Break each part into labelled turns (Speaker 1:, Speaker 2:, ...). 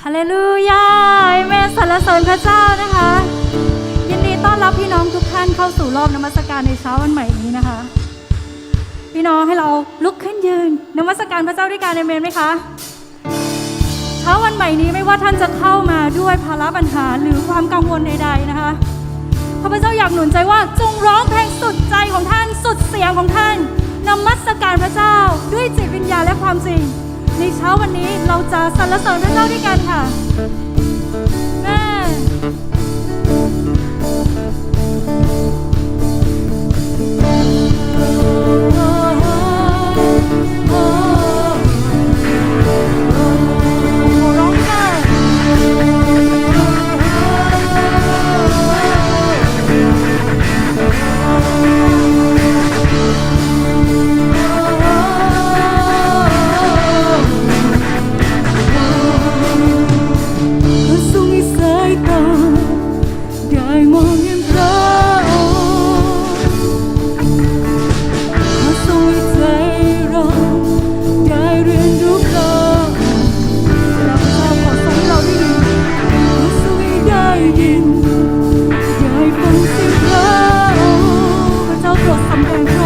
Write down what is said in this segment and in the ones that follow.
Speaker 1: ฮาเลลูยาเมนสรรเสริญพระเจ้านะคะ ยินดีต้อนรับพี่น้องทุกท่านเข้าสู่รอบนมัสการในเช้าวันใหม่นี้นะคะ พี่น้องให้เราลุกขึ้นยืนนมัสการพระเจ้าด้วยการเอเมนไหมคะเช้าวันใหม่นี้ไม่ว่าท่านจะเข้ามาด้วยภาระปัญหาหรือความกังวลใด ๆนะคะข้าพเจ้าอยากหนุนใจว่าจงร้องเพลงสุดใจของท่านสุดเสียงของท่านนมัสการพระเจ้าด้วยจิตวิญญาณและความจริง ในเช้าวันนี้เราจะสรรเสริญพระเจ้าด้วยกันค่ะ Thank you.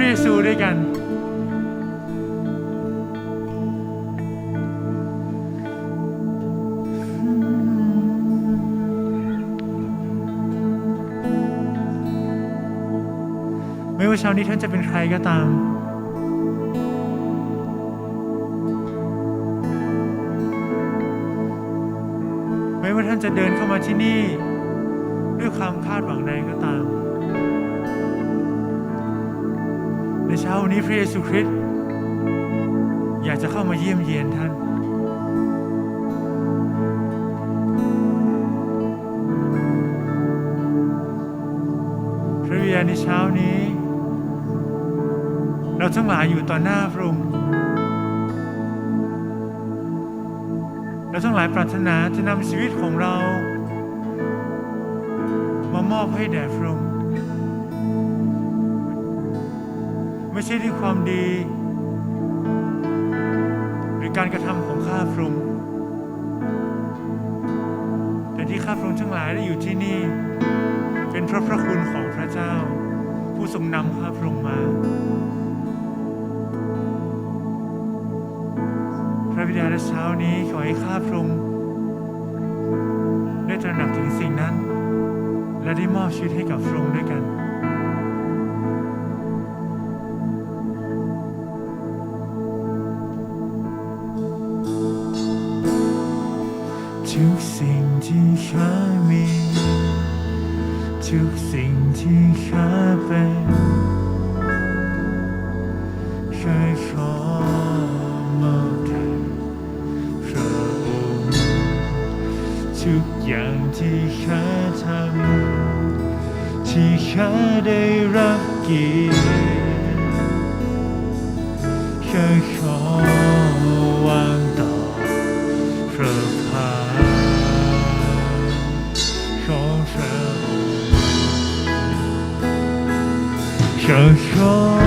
Speaker 1: รา
Speaker 2: เระเยซูด้วยกัน ไม่ว่าเช้านี้ท่านจะเป็นใครก็ตามไม่ว่าท่านจะเดินเข้ามาที่นี่ ด้วยความคาดหวังใดก็ตาม ในเช้าวันนี้พระเยซูคริสต์อยากจะเข้ามาเยี่ยมเยียนท่าน พระวิญญาณในเช้านี้ เราทั้งหลายอยู่ต่อหน้าพระองค์เราทั้งหลายปรารถนาจะนำชีวิตของเรา มามอบให้แด่พระองค์ ไม่ใช่ด้วยความดี หรือการกระทำของข้าพระองค์แต่ที่ข้าพระองค์ทั้งหลายได้อยู่ที่นี่ เป็นเพราะพระคุณของพระเจ้า ผู้ทรงนำข้าพระองค์มา พระบิดาในเช้านี้ขอให้ข้าพระองค์ได้ตระหนักถึงสิ่งนั้น และได้มอบชีวิตให้กับพระองค์ด้วยกัน ที่ข้าทำที่ข้าได้รับเกียรติเคยขอวางต่อพระพาของพระองค์ข้าขอ